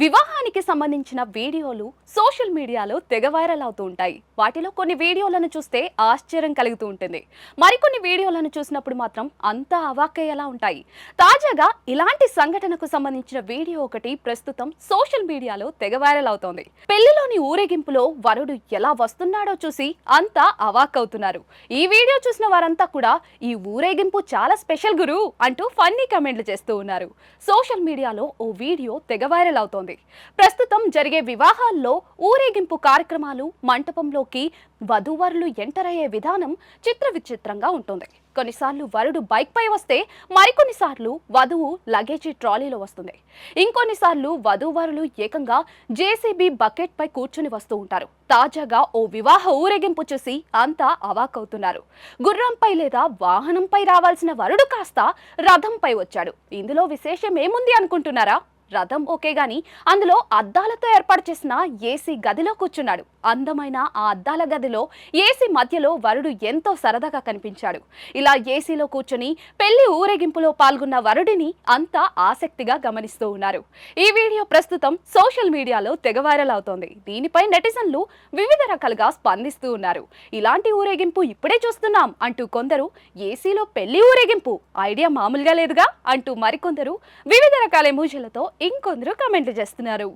వివాహానికి సంబంధించిన వీడియోలు సోషల్ మీడియాలో తెగ వైరల్ అవుతూ ఉంటాయి. వాటిలో కొన్ని వీడియోలను చూస్తే ఆశ్చర్యం కలుగుతూ ఉంటుంది. మరికొన్ని వీడియోలను చూసినప్పుడు మాత్రం అంతా అవాక్కయ్యేలా ఉంటాయి. తాజాగా ఇలాంటి సంఘటనకు సంబంధించిన వీడియో ఒకటి ప్రస్తుతం సోషల్ మీడియాలో తెగ వైరల్ అవుతోంది. పెళ్ళిలోని ఊరేగింపులో వరుడు ఎలా వస్తున్నాడో చూసి అంతా అవాక్కవుతున్నారు. ఈ వీడియో చూసిన వారంతా కూడా ఈ ఊరేగింపు చాలా స్పెషల్ గురు అంటూ ఫన్నీ కమెంట్లు చేస్తూ ఉన్నారు. సోషల్ మీడియాలో ఓ వీడియో తెగ వైరల్ అవుతోంది. ప్రస్తుతం జరిగే వివాహాల్లో ఊరేగింపు కార్యక్రమాలు మంటపంలోకి వధూవరులు ఎంటర్ అయ్యే విధానం చిత్ర విచిత్రంగా ఉంటుంది. కొన్నిసార్లు వరుడు బైక్ పై వస్తే మరికొన్నిసార్లు వధువు లగేజీ ట్రాలీలో వస్తుంది. ఇంకొన్నిసార్లు వధూవరులు ఏకంగా జేసీబీ బకెట్ పై కూర్చుని వస్తూ ఉంటారు. తాజాగా ఓ వివాహ ఊరేగింపు చూసి అంతా అవాకవుతున్నారు. గుర్రంపై లేదా వాహనంపై రావాల్సిన వరుడు కాస్త రథంపై వచ్చాడు. ఇందులో విశేషం ఏముంది అనుకుంటున్నారా? రథం ఓకే గాని అందులో అద్దాలతో ఏర్పాటు చేసిన ఏసీ గదిలో కూర్చున్నాడు. అందమైన ఆ అద్దాల గదిలో ఏసీ మధ్యలో వరుడు ఎంతో సరదాగా కనిపించాడు. ఇలా ఏసీలో కూర్చొని పెళ్ళి ఊరేగింపులో పాల్గొన్న వరుడిని అంతా ఆసక్తిగా గమనిస్తూ ఉన్నారు. ఈ వీడియో ప్రస్తుతం సోషల్ మీడియాలో తెగ వైరల్ అవుతోంది. దీనిపై నెటిజన్లు వివిధ రకాలుగా స్పందిస్తూ ఉన్నారు. ఇలాంటి ఊరేగింపు ఇప్పుడే చూస్తున్నాం అంటూ కొందరు ఏసీలో పెళ్ళి ఊరేగింపు ఐడియా మామూలుగా లేదుగా అంటూ మరికొందరు వివిధ రకాల ఎమోజీలతో ఇంకొందరు కామెంట్లు చేస్తున్నారు.